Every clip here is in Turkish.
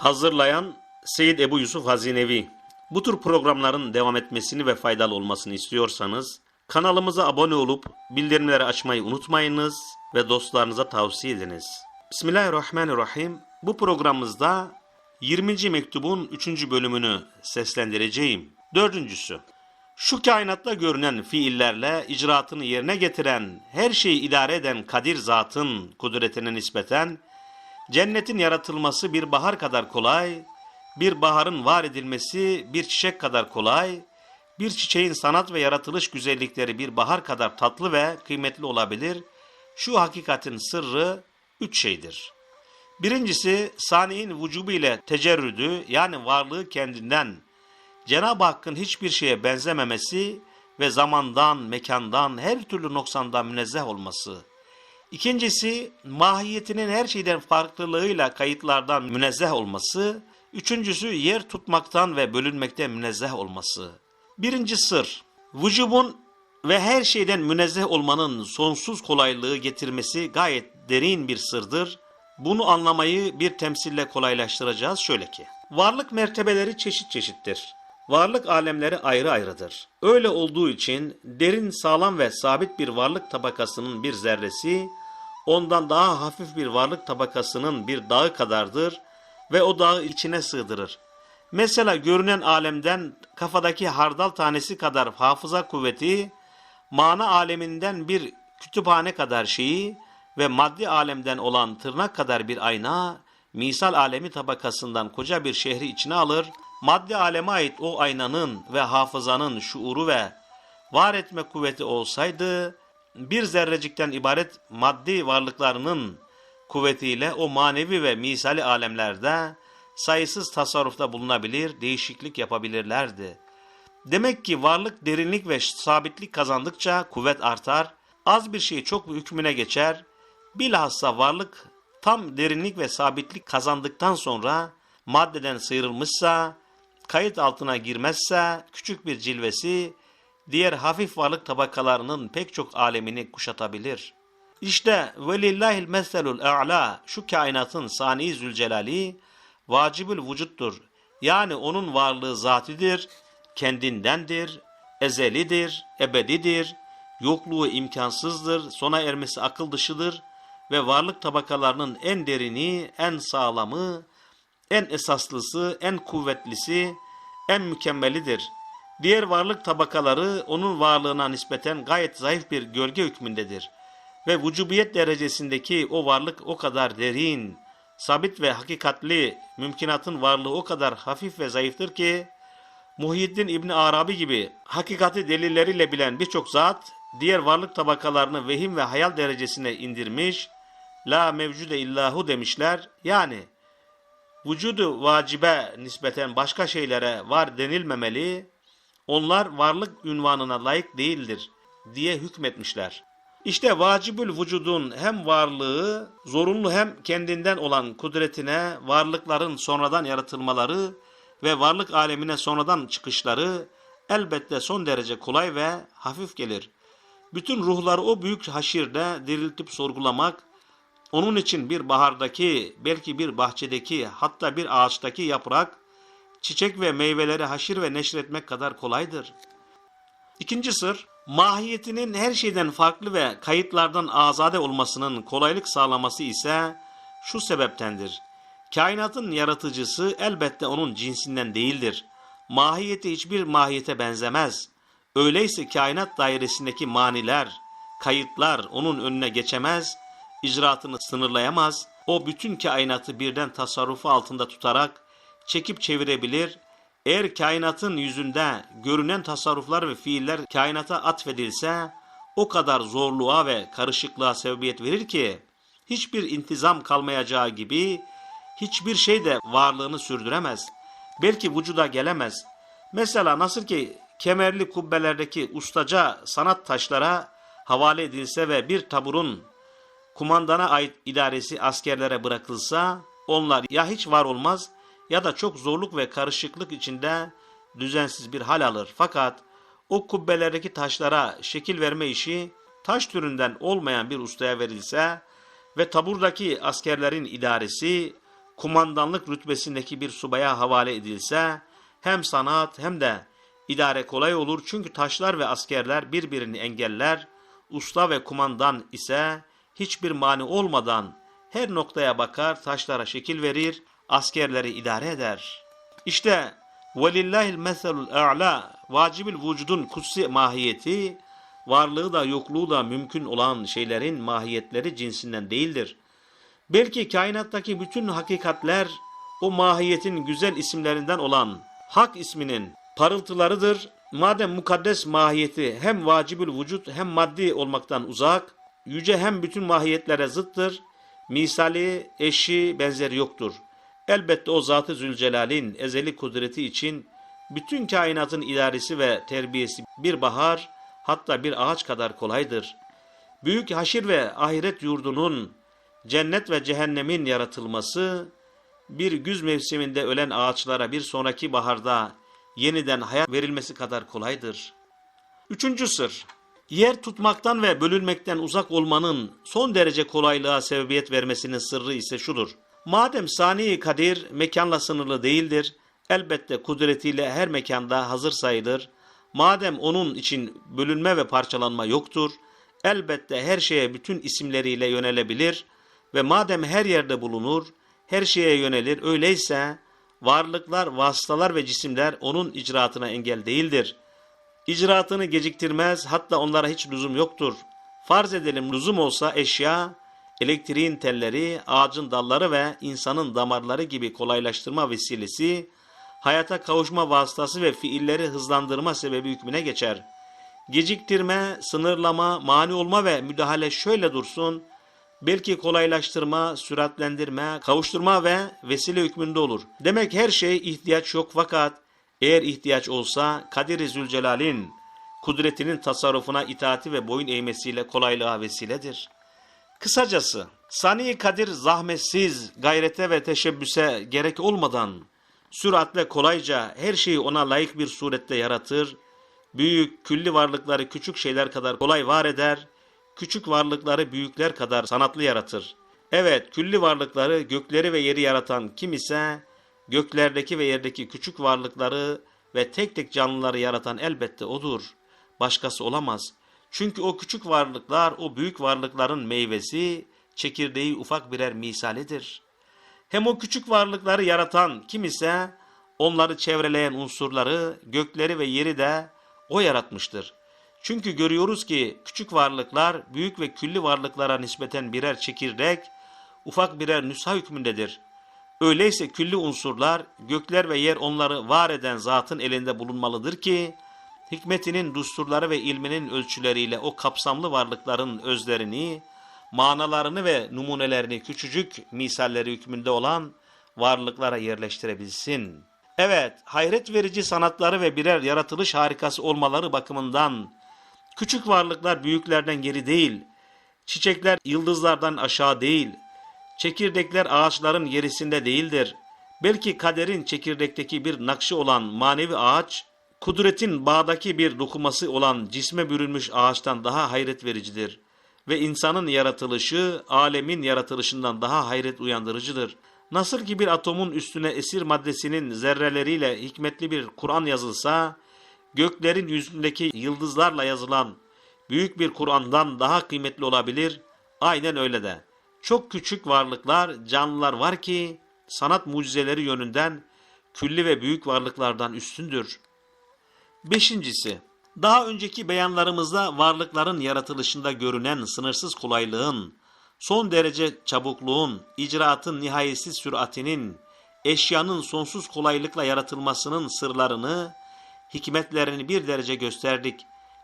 Hazırlayan Seyyid Ebu Yusuf Hazinevi. Bu tür programların devam etmesini ve faydalı olmasını istiyorsanız kanalımıza abone olup bildirimleri açmayı unutmayınız ve dostlarınıza tavsiye ediniz. Bismillahirrahmanirrahim. Bu programımızda 20. mektubun 3. bölümünü seslendireceğim. Dördüncüsü. Şu kainatta görünen fiillerle icraatını yerine getiren, her şeyi idare eden kadir zatın kudretine nispeten, cennetin yaratılması bir bahar kadar kolay, bir baharın var edilmesi bir çiçek kadar kolay, bir çiçeğin sanat ve yaratılış güzellikleri bir bahar kadar tatlı ve kıymetli olabilir. Şu hakikatin sırrı üç şeydir. Birincisi, saniyin vücubu ile tecerrüdü yani varlığı kendinden, Cenab-ı Hakk'ın hiçbir şeye benzememesi ve zamandan, mekandan, her türlü noksandan münezzeh olması. İkincisi, mahiyetinin her şeyden farklılığıyla kayıtlardan münezzeh olması. Üçüncüsü, yer tutmaktan ve bölünmekten münezzeh olması. Birinci sır, vücubun ve her şeyden münezzeh olmanın sonsuz kolaylığı getirmesi gayet derin bir sırdır. Bunu anlamayı bir temsille kolaylaştıracağız şöyle ki. Varlık mertebeleri çeşit çeşittir. Varlık alemleri ayrı ayrıdır. Öyle olduğu için derin, sağlam ve sabit bir varlık tabakasının bir zerresi, ondan daha hafif bir varlık tabakasının bir dağı kadardır ve o dağı içine sığdırır. Mesela görünen alemden kafadaki hardal tanesi kadar hafıza kuvveti, mana aleminden bir kütüphane kadar şeyi ve maddi alemden olan tırnak kadar bir ayna, misal alemi tabakasından koca bir şehri içine alır, maddi aleme ait o aynanın ve hafızanın şuuru ve var etme kuvveti olsaydı, bir zerrecikten ibaret maddi varlıklarının kuvvetiyle o manevi ve misali alemlerde sayısız tasarrufta bulunabilir, değişiklik yapabilirlerdi. Demek ki varlık derinlik ve sabitlik kazandıkça kuvvet artar, az bir şey çok hükmüne geçer, bilhassa varlık tam derinlik ve sabitlik kazandıktan sonra maddeden sıyrılmışsa, kayıt altına girmezse küçük bir cilvesi diğer hafif varlık tabakalarının pek çok alemini kuşatabilir. İşte velillahil meselul a'la şu kainatın sani zülcelali vacibül vücuttur. Yani onun varlığı zatidir, kendindendir, ezelidir, ebedidir, yokluğu imkansızdır, sona ermesi akıl dışıdır ve varlık tabakalarının en derini, en sağlamı, en esaslısı, en kuvvetlisi, en mükemmelidir. Diğer varlık tabakaları onun varlığına nispeten gayet zayıf bir gölge hükmündedir. Ve vücubiyet derecesindeki o varlık o kadar derin, sabit ve hakikatli, mümkünatın varlığı o kadar hafif ve zayıftır ki, Muhyiddin İbni Arabi gibi hakikati delilleriyle bilen birçok zat, diğer varlık tabakalarını vehim ve hayal derecesine indirmiş, la mevcude illahu demişler. Yani, vücudu vacibe nispeten başka şeylere var denilmemeli, onlar varlık ünvanına layık değildir diye hükmetmişler. İşte vacibül vücudun hem varlığı, zorunlu hem kendinden olan kudretine, varlıkların sonradan yaratılmaları ve varlık alemine sonradan çıkışları elbette son derece kolay ve hafif gelir. Bütün ruhları o büyük haşirde diriltip sorgulamak, onun için bir bahardaki, belki bir bahçedeki, hatta bir ağaçtaki yaprak, çiçek ve meyveleri haşir ve neşretmek kadar kolaydır. İkinci sır, mahiyetinin her şeyden farklı ve kayıtlardan azade olmasının kolaylık sağlaması ise şu sebeptendir. Kainatın yaratıcısı elbette onun cinsinden değildir. Mahiyeti hiçbir mahiyete benzemez. Öyleyse kainat dairesindeki maniler, kayıtlar onun önüne geçemez, icraatını sınırlayamaz. O bütün kainatı birden tasarrufu altında tutarak çekip çevirebilir. Eğer kainatın yüzünde görünen tasarruflar ve fiiller kainata atfedilse o kadar zorluğa ve karışıklığa sebebiyet verir ki hiçbir intizam kalmayacağı gibi hiçbir şey de varlığını sürdüremez. Belki vücuda gelemez. Mesela nasıl ki kemerli kubbelerdeki ustaca sanat taşlara havale edilse ve bir taburun kumandana ait idaresi askerlere bırakılsa onlar ya hiç var olmaz ya da çok zorluk ve karışıklık içinde düzensiz bir hal alır. Fakat o kubbelerdeki taşlara şekil verme işi taş türünden olmayan bir ustaya verilse ve taburdaki askerlerin idaresi kumandanlık rütbesindeki bir subaya havale edilse hem sanat hem de idare kolay olur çünkü taşlar ve askerler birbirini engeller, usta ve kumandan ise hiçbir mani olmadan her noktaya bakar, taşlara şekil verir, askerleri idare eder. İşte velillahil meselul a'la vacibül vücudun kutsi mahiyeti varlığı da yokluğu da mümkün olan şeylerin mahiyetleri cinsinden değildir. Belki kainattaki bütün hakikatler o mahiyetin güzel isimlerinden olan hak isminin parıltılarıdır. Madem mukaddes mahiyeti hem vacibül vücut hem maddi olmaktan uzak, yüce hem bütün mahiyetlere zıttır, misali, eşi, benzeri yoktur. Elbette o Zat-ı Zülcelal'in ezeli kudreti için bütün kainatın idaresi ve terbiyesi bir bahar, hatta bir ağaç kadar kolaydır. Büyük haşir ve ahiret yurdunun cennet ve cehennemin yaratılması, bir güz mevsiminde ölen ağaçlara bir sonraki baharda yeniden hayat verilmesi kadar kolaydır. Üçüncü sır, yer tutmaktan ve bölünmekten uzak olmanın son derece kolaylığa sebebiyet vermesinin sırrı ise şudur. Madem sani kadir mekanla sınırlı değildir, elbette kudretiyle her mekanda hazır sayılır. Madem onun için bölünme ve parçalanma yoktur, elbette her şeye bütün isimleriyle yönelebilir ve madem her yerde bulunur, her şeye yönelir, öyleyse varlıklar, vasıtalar ve cisimler onun icraatına engel değildir. İcraatını geciktirmez, hatta onlara hiç lüzum yoktur. Farz edelim lüzum olsa eşya, elektriğin telleri, ağacın dalları ve insanın damarları gibi kolaylaştırma vesilesi, hayata kavuşma vasıtası ve fiilleri hızlandırma sebebi hükmüne geçer. Geciktirme, sınırlama, mani olma ve müdahale şöyle dursun, belki kolaylaştırma, süratlendirme, kavuşturma ve vesile hükmünde olur. Demek her şey ihtiyaç yok fakat eğer ihtiyaç olsa Kadir-i Zülcelal'in kudretinin tasarrufuna itaati ve boyun eğmesiyle kolaylığa vesiledir. Kısacası Sani Kadir zahmetsiz, gayrete ve teşebbüse gerek olmadan süratle kolayca her şeyi ona layık bir surette yaratır, büyük, külli varlıkları küçük şeyler kadar kolay var eder, küçük varlıkları büyükler kadar sanatlı yaratır. Evet, külli varlıkları, gökleri ve yeri yaratan kim ise, göklerdeki ve yerdeki küçük varlıkları ve tek tek canlıları yaratan elbette odur. Başkası olamaz. Çünkü o küçük varlıklar, o büyük varlıkların meyvesi, çekirdeği ufak birer misalidir. Hem o küçük varlıkları yaratan kim ise, onları çevreleyen unsurları, gökleri ve yeri de o yaratmıştır. Çünkü görüyoruz ki küçük varlıklar büyük ve külli varlıklara nispeten birer çekirdek, ufak birer nüsha hükmündedir. Öyleyse külli unsurlar, gökler ve yer onları var eden zatın elinde bulunmalıdır ki, hikmetinin dusturları ve ilminin ölçüleriyle o kapsamlı varlıkların özlerini, manalarını ve numunelerini küçücük misalleri hükmünde olan varlıklara yerleştirebilsin. Evet, hayret verici sanatları ve birer yaratılış harikası olmaları bakımından küçük varlıklar büyüklerden geri değil, çiçekler yıldızlardan aşağı değil, çekirdekler ağaçların gerisinde değildir. Belki kaderin çekirdekteki bir nakşı olan manevi ağaç, kudretin bağdaki bir dokuması olan cisme bürünmüş ağaçtan daha hayret vericidir. Ve insanın yaratılışı, alemin yaratılışından daha hayret uyandırıcıdır. Nasıl ki bir atomun üstüne esir maddesinin zerreleriyle hikmetli bir Kur'an yazılsa, göklerin yüzündeki yıldızlarla yazılan büyük bir Kur'an'dan daha kıymetli olabilir, aynen öyle de. Çok küçük varlıklar, canlılar var ki, sanat mucizeleri yönünden külli ve büyük varlıklardan üstündür. Beşincisi, daha önceki beyanlarımızda varlıkların yaratılışında görünen sınırsız kolaylığın, son derece çabukluğun, icraatın nihayetsiz süratinin, eşyanın sonsuz kolaylıkla yaratılmasının sırlarını, hikmetlerini bir derece gösterdik.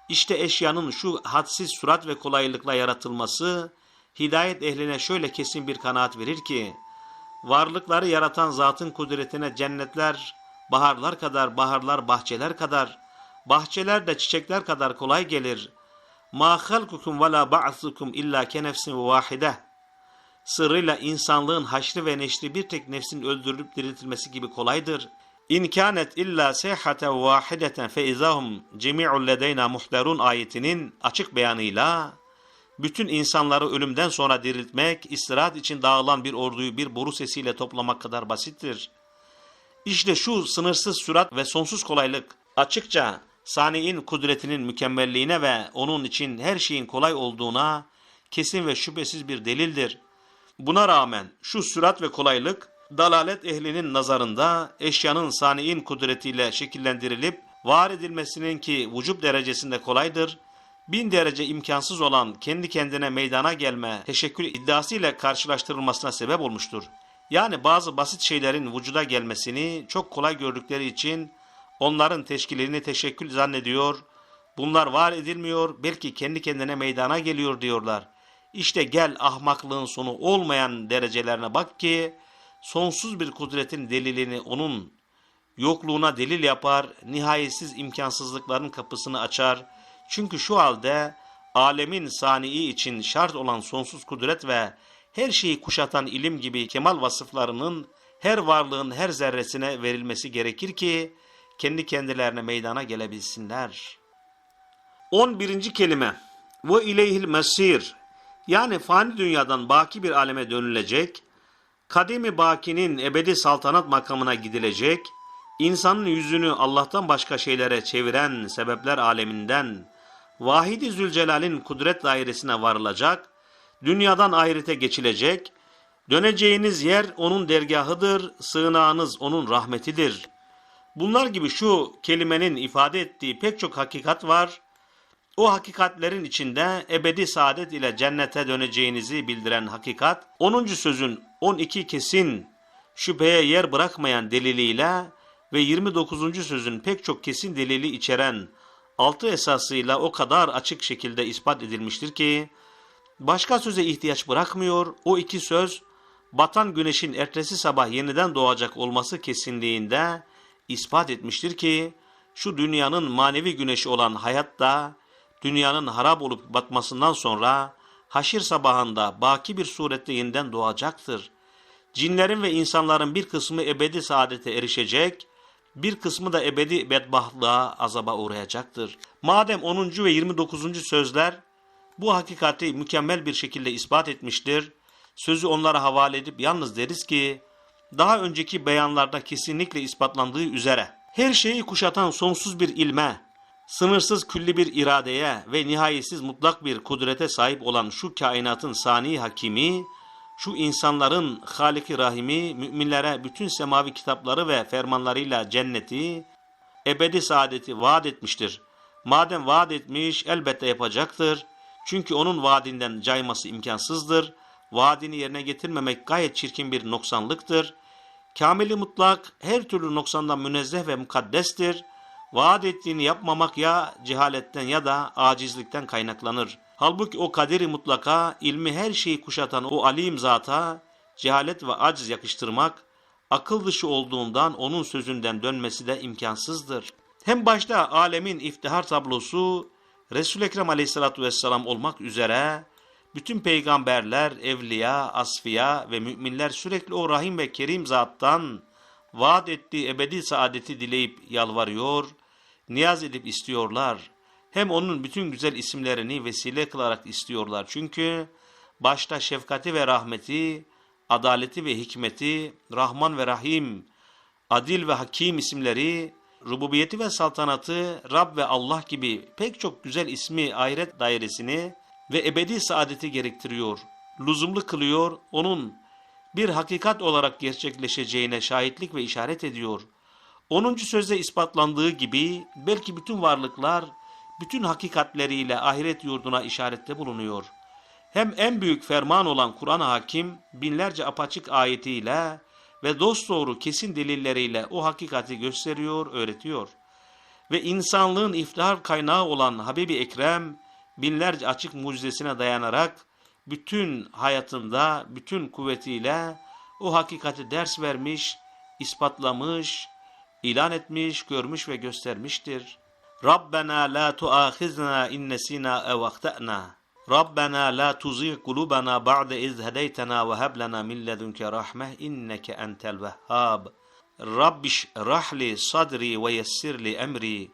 İşte eşyanın şu hadsiz sürat ve kolaylıkla yaratılması, hidayet ehline şöyle kesin bir kanaat verir ki, varlıkları yaratan zatın kudretine cennetler, baharlar kadar, baharlar bahçeler kadar, bahçeler de çiçekler kadar kolay gelir. Ma halkukum ve la ba'thukum illa ke nefsin vahide. Sırrıyla insanlığın haşri ve neşri bir tek nefsin öldürülüp diriltilmesi gibi kolaydır. İn kânet illa seyhaten vahideten fe izahum cemi'un ledeyna muhterun ayetinin açık beyanıyla bütün insanları ölümden sonra diriltmek, istirahat için dağılan bir orduyu bir boru sesiyle toplamak kadar basittir. İşte şu sınırsız sürat ve sonsuz kolaylık açıkça Sani'in kudretinin mükemmelliğine ve onun için her şeyin kolay olduğuna kesin ve şüphesiz bir delildir. Buna rağmen şu sürat ve kolaylık dalalet ehlinin nazarında eşyanın Sani'in kudretiyle şekillendirilip var edilmesinin ki vücub derecesinde kolaydır, bin derece imkansız olan kendi kendine meydana gelme teşekkür iddiasıyla karşılaştırılmasına sebep olmuştur. Yani bazı basit şeylerin vücuda gelmesini çok kolay gördükleri için onların teşkilini teşekkül zannediyor, bunlar var edilmiyor, belki kendi kendine meydana geliyor diyorlar. İşte gel ahmaklığın sonu olmayan derecelerine bak ki, sonsuz bir kudretin delilini onun yokluğuna delil yapar, nihayetsiz imkansızlıkların kapısını açar. Çünkü şu halde alemin sani'i için şart olan sonsuz kudret ve her şeyi kuşatan ilim gibi kemal vasıflarının her varlığın her zerresine verilmesi gerekir ki kendi kendilerine meydana gelebilsinler. 11. kelime ve ileyhil mesir yani fani dünyadan baki bir aleme dönülecek, kadimi bakinin ebedi saltanat makamına gidilecek, insanın yüzünü Allah'tan başka şeylere çeviren sebepler aleminden Vahidi Zülcelal'in kudret dairesine varılacak, dünyadan ahirete geçilecek, döneceğiniz yer onun dergahıdır, sığınağınız onun rahmetidir. Bunlar gibi şu kelimenin ifade ettiği pek çok hakikat var. O hakikatlerin içinde ebedi saadet ile cennete döneceğinizi bildiren hakikat, 10. sözün 12 kesin şüpheye yer bırakmayan deliliyle ve 29. sözün pek çok kesin delili içeren altı esasıyla o kadar açık şekilde ispat edilmiştir ki, başka söze ihtiyaç bırakmıyor, o iki söz, batan güneşin ertesi sabah yeniden doğacak olması kesinliğinde ispat etmiştir ki, şu dünyanın manevi güneşi olan hayat da, dünyanın harap olup batmasından sonra, haşir sabahında baki bir surette yeniden doğacaktır. Cinlerin ve insanların bir kısmı ebedi saadete erişecek, bir kısmı da ebedi bedbahtlığa, azaba uğrayacaktır. Madem 10. ve 29. sözler bu hakikati mükemmel bir şekilde ispat etmiştir, sözü onlara havale edip yalnız deriz ki, daha önceki beyanlarda kesinlikle ispatlandığı üzere, her şeyi kuşatan sonsuz bir ilme, sınırsız külli bir iradeye ve nihayetsiz mutlak bir kudrete sahip olan şu kainatın sani hakimi, şu insanların Halik-i Rahimi müminlere bütün semavi kitapları ve fermanlarıyla cenneti, ebedi saadeti vaat etmiştir. Madem vaat etmiş elbette yapacaktır. Çünkü onun vaadinden cayması imkansızdır. Vaadini yerine getirmemek gayet çirkin bir noksanlıktır. Kamili mutlak her türlü noksandan münezzeh ve mukaddestir. Vaat ettiğini yapmamak ya cehaletten ya da acizlikten kaynaklanır. Halbuki o kaderi mutlaka, ilmi her şeyi kuşatan o alim zata, cehalet ve aciz yakıştırmak, akıl dışı olduğundan onun sözünden dönmesi de imkansızdır. Hem başta alemin iftihar tablosu, Resul-i Ekrem aleyhissalatü vesselam olmak üzere, bütün peygamberler, evliya, asfiya ve müminler sürekli o rahim ve kerim zattan vaat ettiği ebedi saadeti dileyip yalvarıyor, niyaz edip istiyorlar. Hem onun bütün güzel isimlerini vesile kılarak istiyorlar. Çünkü başta şefkati ve rahmeti, adaleti ve hikmeti, Rahman ve Rahim, Adil ve Hakim isimleri, rububiyeti ve saltanatı, Rab ve Allah gibi pek çok güzel ismi ahiret dairesini ve ebedi saadeti gerektiriyor. Lüzumlu kılıyor, onun bir hakikat olarak gerçekleşeceğine şahitlik ve işaret ediyor. 10. sözde ispatlandığı gibi belki bütün varlıklar bütün hakikatleriyle ahiret yurduna işarette bulunuyor. Hem en büyük ferman olan Kur'an-ı Hakim binlerce apaçık ayetiyle ve dosdoğru kesin delilleriyle o hakikati gösteriyor, öğretiyor. Ve insanlığın iftihar kaynağı olan Habibi Ekrem binlerce açık mucizesine dayanarak bütün hayatında, bütün kuvvetiyle o hakikati ders vermiş, ispatlamış, ilan etmiş, görmüş ve göstermiştir. Rabbena la tuahizna in nesina ev ahtana. Rabbena la tuzigh kulubana ba'de iz hedeytena ve heb lana min ledunke rahmeh inneke entel vehhab. Rabbiş rahli sadri ve yessirli emri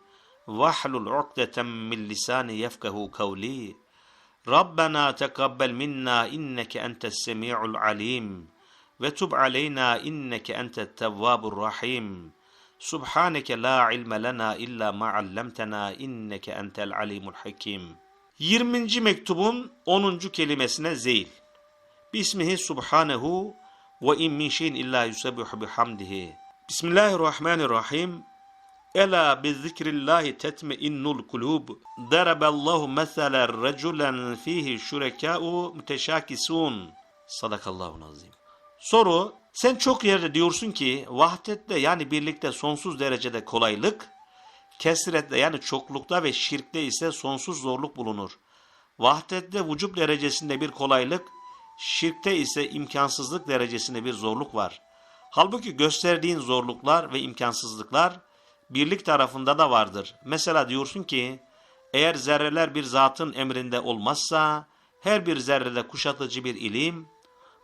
vahlul uqdeten min lisani yefkahu kavli. Rabbena tekabbel minna inneke entes semi'ul alim ve tub aleyna inneke entet tevvabur rahim. Subhaneke la ilme lena illa ma allamtena inneke entel alimul hakim. 20. mektubun 10. kelimesine zeyl. Bismihi subhanehu ve in min şeyin illa yusebbihu bihamdihi. Bismillahirrahmanirrahim. Ela bi zikrillahi tetmeinnul kulub. Daraballahu meselen reculen fihi şurekâ'u müteşâkisûn. Sadakallahu azim. Soru, sen çok yerde diyorsun ki vahdette yani birlikte sonsuz derecede kolaylık, kesrette yani çoklukta ve şirkte ise sonsuz zorluk bulunur. Vahdette vücub derecesinde bir kolaylık, şirkte ise imkansızlık derecesinde bir zorluk var. Halbuki gösterdiğin zorluklar ve imkansızlıklar birlik tarafında da vardır. Mesela diyorsun ki eğer zerreler bir zatın emrinde olmazsa her bir zerrede kuşatıcı bir ilim,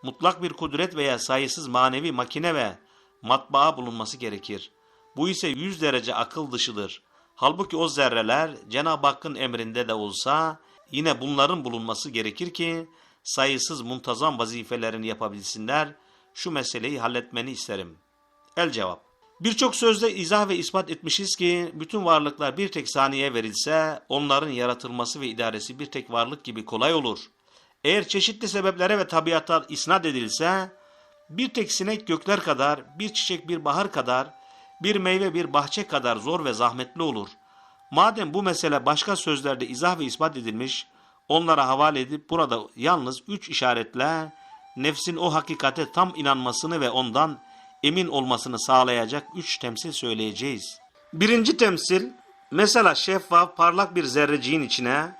mutlak bir kudret veya sayısız manevi makine ve matbaa bulunması gerekir. Bu ise yüz derece akıl dışıdır. Halbuki o zerreler Cenab-ı Hakk'ın emrinde de olsa yine bunların bulunması gerekir ki sayısız muntazam vazifelerini yapabilsinler. Şu meseleyi halletmeni isterim. El cevap. Birçok sözde izah ve ispat etmişiz ki bütün varlıklar bir tek saniye verilse onların yaratılması ve idaresi bir tek varlık gibi kolay olur. Eğer çeşitli sebeplere ve tabiata isnat edilse bir tek sinek gökler kadar, bir çiçek bir bahar kadar, bir meyve bir bahçe kadar zor ve zahmetli olur. Madem bu mesele başka sözlerde izah ve ispat edilmiş, onlara havale edip burada yalnız üç işaretle nefsin o hakikate tam inanmasını ve ondan emin olmasını sağlayacak üç temsil söyleyeceğiz. Birinci temsil, mesela şeffaf parlak bir zerreciğin içine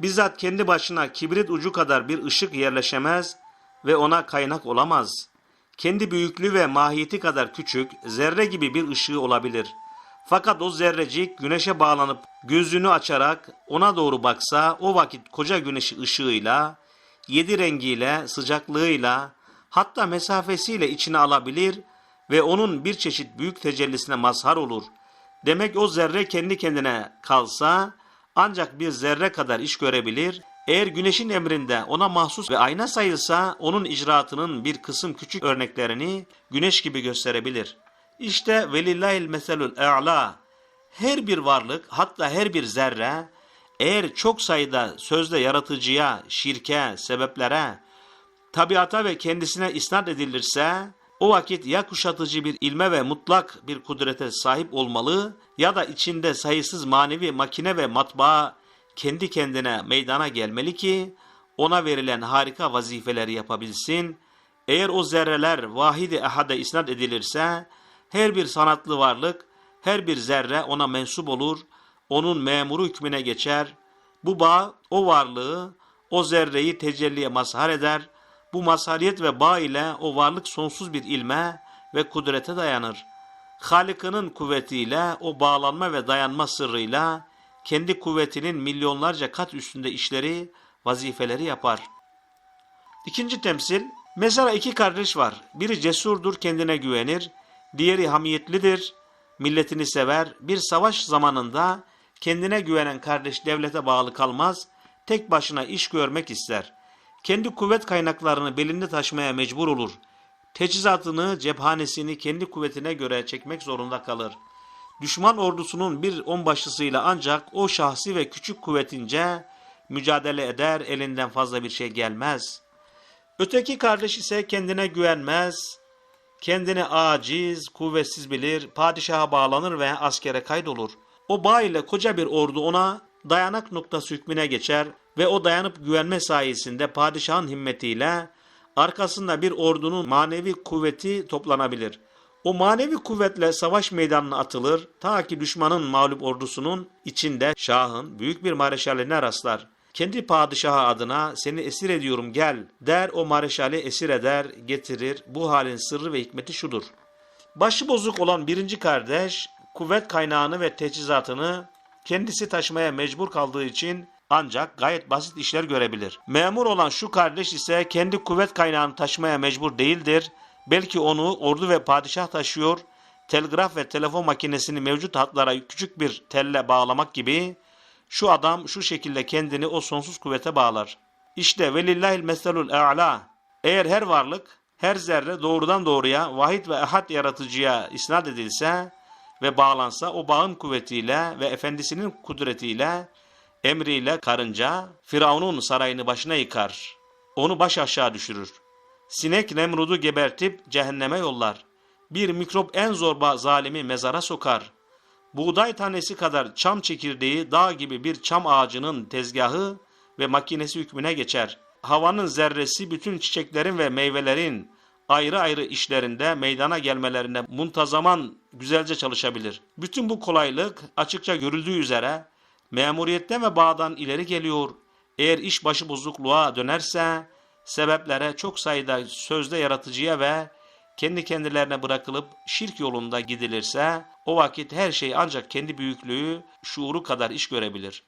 bizzat kendi başına kibrit ucu kadar bir ışık yerleşemez ve ona kaynak olamaz. Kendi büyüklüğü ve mahiyeti kadar küçük, zerre gibi bir ışığı olabilir. Fakat o zerrecik güneşe bağlanıp gözünü açarak ona doğru baksa o vakit koca güneşi ışığıyla, yedi rengiyle, sıcaklığıyla, hatta mesafesiyle içine alabilir ve onun bir çeşit büyük tecellisine mazhar olur. Demek o zerre kendi kendine kalsa ancak bir zerre kadar iş görebilir. Eğer güneşin emrinde ona mahsus ve ayna sayılsa onun icraatının bir kısım küçük örneklerini güneş gibi gösterebilir. İşte velillahil meselul e'la. Her bir varlık hatta her bir zerre eğer çok sayıda sözde yaratıcıya, şirke, sebeplere, tabiata ve kendisine isnat edilirse o vakit ya kuşatıcı bir ilme ve mutlak bir kudrete sahip olmalı ya da içinde sayısız manevi makine ve matbaa kendi kendine meydana gelmeli ki ona verilen harika vazifeleri yapabilsin. Eğer o zerreler vahidi ehade isnat edilirse her bir sanatlı varlık, her bir zerre ona mensup olur, onun memuru hükmüne geçer. Bu bağ o varlığı, o zerreyi tecelliye mazhar eder. Bu mazhariyet ve bağ ile o varlık sonsuz bir ilme ve kudrete dayanır. Halikinin kuvvetiyle o bağlanma ve dayanma sırrıyla kendi kuvvetinin milyonlarca kat üstünde işleri, vazifeleri yapar. İkinci temsil, mesela iki kardeş var. Biri cesurdur, kendine güvenir. Diğeri hamiyetlidir, milletini sever. Bir savaş zamanında kendine güvenen kardeş devlete bağlı kalmaz, tek başına iş görmek ister. Kendi kuvvet kaynaklarını belinde taşımaya mecbur olur. Teçhizatını, cephanesini kendi kuvvetine göre çekmek zorunda kalır. Düşman ordusunun bir onbaşısıyla ancak o şahsi ve küçük kuvvetince mücadele eder, elinden fazla bir şey gelmez. Öteki kardeş ise kendine güvenmez, kendini aciz, kuvvetsiz bilir, padişaha bağlanır ve askere kaydolur. O bağ ile koca bir ordu ona dayanak noktası hükmüne geçer ve o dayanıp güvenme sayesinde padişahın himmetiyle arkasında bir ordunun manevi kuvveti toplanabilir. O manevi kuvvetle savaş meydanına atılır ta ki düşmanın mağlup ordusunun içinde şahın büyük bir mareşaline rastlar. Kendi padişahı adına seni esir ediyorum gel der o mareşali esir eder getirir. Bu halin sırrı ve hikmeti şudur. Başı bozuk olan birinci kardeş kuvvet kaynağını ve teçhizatını kendisi taşımaya mecbur kaldığı için ancak gayet basit işler görebilir. Memur olan şu kardeş ise kendi kuvvet kaynağını taşımaya mecbur değildir. Belki onu ordu ve padişah taşıyor, telgraf ve telefon makinesini mevcut hatlara küçük bir telle bağlamak gibi şu adam şu şekilde kendini o sonsuz kuvvete bağlar. İşte velillahil meselul a'la. Eğer her varlık, her zerre doğrudan doğruya vahid ve ehad yaratıcıya isnat edilse ve bağlansa o bağın kuvvetiyle ve efendisinin kudretiyle, emriyle karınca Firavun'un sarayını başına yıkar. Onu baş aşağı düşürür. Sinek Nemrud'u gebertip cehenneme yollar. Bir mikrop en zorba zalimi mezara sokar. Buğday tanesi kadar çam çekirdeği dağ gibi bir çam ağacının tezgahı ve makinesi hükmüne geçer. Havanın zerresi bütün çiçeklerin ve meyvelerin ayrı ayrı işlerinde meydana gelmelerine muntazaman güzelce çalışabilir. Bütün bu kolaylık açıkça görüldüğü üzere memuriyetten ve bağdan ileri geliyor. Eğer iş başı bozukluğa dönerse sebeplere çok sayıda sözde yaratıcıya ve kendi kendilerine bırakılıp şirk yolunda gidilirse o vakit her şey ancak kendi büyüklüğü, şuuru kadar iş görebilir.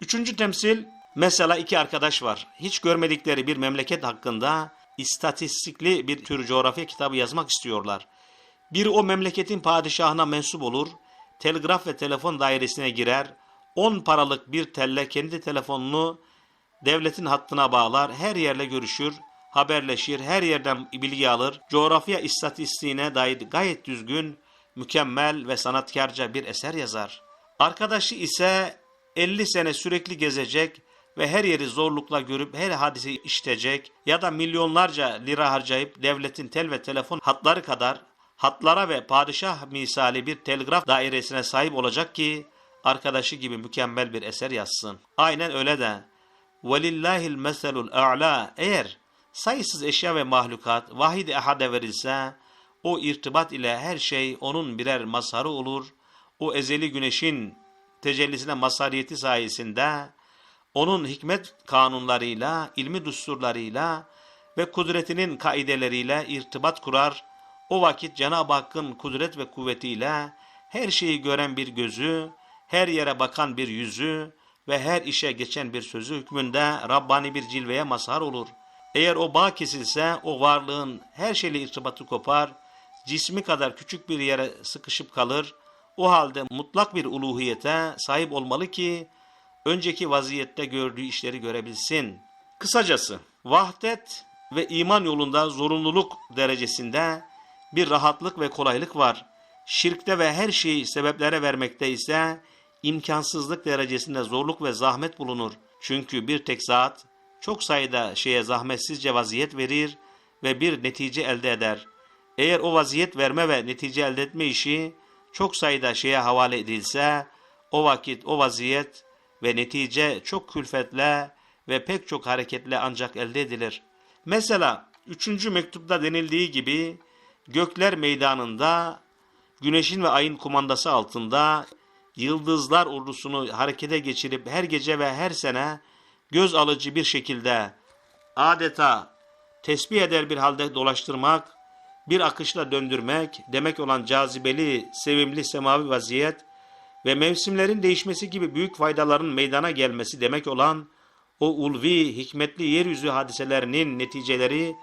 Üçüncü temsil, mesela iki arkadaş var. Hiç görmedikleri bir memleket hakkında istatistikli bir tür coğrafya kitabı yazmak istiyorlar. Biri o memleketin padişahına mensup olur, telgraf ve telefon dairesine girer, 10 paralık bir telle kendi telefonunu devletin hattına bağlar, her yerle görüşür, haberleşir, her yerden bilgi alır, coğrafya istatistiğine dair gayet düzgün, mükemmel ve sanatkarca bir eser yazar. Arkadaşı ise 50 sene sürekli gezecek ve her yeri zorlukla görüp her hadisi işitecek ya da milyonlarca lira harcayıp devletin tel ve telefon hatları kadar hatlara ve padişah misali bir telgraf dairesine sahip olacak ki arkadaşı gibi mükemmel bir eser yazsın. Aynen öyle de velillahil meselul a'la eğer sayısız eşya ve mahlukat vahid-i ehade verilse o irtibat ile her şey onun birer mazharı olur. O ezeli güneşin tecellisine mazhariyeti sayesinde onun hikmet kanunlarıyla, ilmi düsturlarıyla ve kudretinin kaideleriyle irtibat kurar. O vakit Cenab-ı Hakk'ın kudret ve kuvvetiyle her şeyi gören bir gözü, her yere bakan bir yüzü ve her işe geçen bir sözü hükmünde Rabbani bir cilveye mazhar olur. Eğer o bağ kesilse o varlığın her şeyle irtibatı kopar, cismi kadar küçük bir yere sıkışıp kalır. O halde mutlak bir uluhiyete sahip olmalı ki önceki vaziyette gördüğü işleri görebilsin. Kısacası vahdet ve iman yolunda zorunluluk derecesinde bir rahatlık ve kolaylık var. Şirkte ve her şeyi sebeplere vermekte ise imkansızlık derecesinde zorluk ve zahmet bulunur. Çünkü bir tek zat çok sayıda şeye zahmetsizce vaziyet verir ve bir netice elde eder. Eğer o vaziyet verme ve netice elde etme işi çok sayıda şeye havale edilse, o vakit o vaziyet ve netice çok külfetle ve pek çok hareketle ancak elde edilir. Mesela üçüncü mektupta denildiği gibi gökler meydanında güneşin ve ayın kumandası altında yıldızlar ordusunu harekete geçirip her gece ve her sene göz alıcı bir şekilde adeta tesbih eder bir halde dolaştırmak, bir akışla döndürmek demek olan cazibeli, sevimli semavi vaziyet ve mevsimlerin değişmesi gibi büyük faydaların meydana gelmesi demek olan o ulvi, hikmetli yeryüzü hadiselerinin neticeleri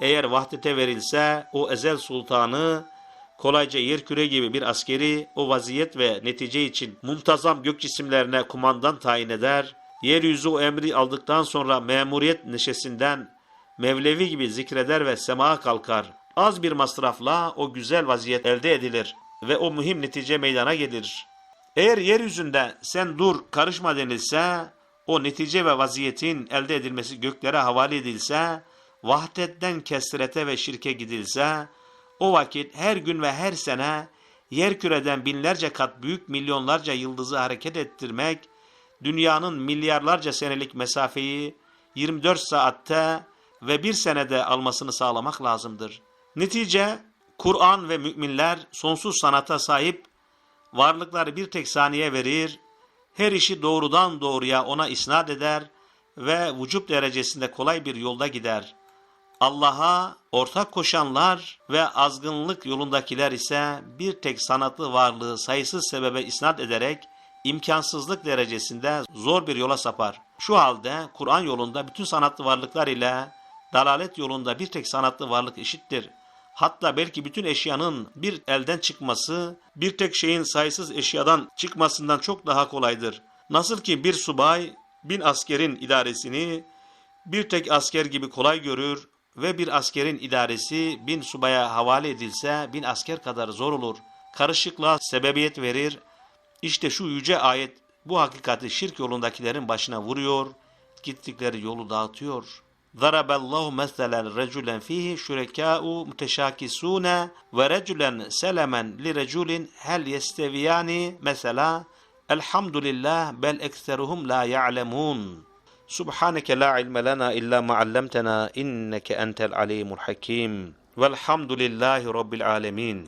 eğer vahdete verilse o ezel sultanı kolayca yerküre gibi bir askeri o vaziyet ve netice için muntazam gök cisimlerine kumandan tayin eder, yeryüzü o emri aldıktan sonra memuriyet neşesinden Mevlevi gibi zikreder ve semağa kalkar. Az bir masrafla o güzel vaziyet elde edilir ve o mühim netice meydana gelir. Eğer yeryüzünde sen dur karışma denilse, o netice ve vaziyetin elde edilmesi göklere havale edilse, vahdetten kesrete ve şirke gidilse, o vakit her gün ve her sene yer küreden binlerce kat büyük milyonlarca yıldızı hareket ettirmek, dünyanın milyarlarca senelik mesafeyi 24 saatte ve bir senede almasını sağlamak lazımdır. Netice, Kur'an ve müminler sonsuz sanata sahip varlıkları bir tek saniye verir, her işi doğrudan doğruya ona isnat eder ve vücut derecesinde kolay bir yolda gider. Allah'a ortak koşanlar ve azgınlık yolundakiler ise bir tek sanatlı varlığı sayısız sebebe isnat ederek imkansızlık derecesinde zor bir yola sapar. Şu halde Kur'an yolunda bütün sanatlı varlıklar ile dalalet yolunda bir tek sanatlı varlık eşittir. Hatta belki bütün eşyanın bir elden çıkması bir tek şeyin sayısız eşyadan çıkmasından çok daha kolaydır. Nasıl ki bir subay bin askerin idaresini bir tek asker gibi kolay görür ve bir askerin idaresi bin subaya havale edilse bin asker kadar zor olur, karışıklığa sebebiyet verir. İşte şu yüce ayet bu hakikati şirk yolundakilerin başına vuruyor, gittikleri yolu dağıtıyor. Zaraballahu meselen reculen fihi şurekâ'u muteşâkisûne ve reculen selemen li reculin hel yesteviyani mesela elhamdülillah bel ekseruhum la ya'lemun. سبحانك لا علم لنا إلا ما علمتنا إنك أنت العليم الحكيم. والحمد لله رب العالمين.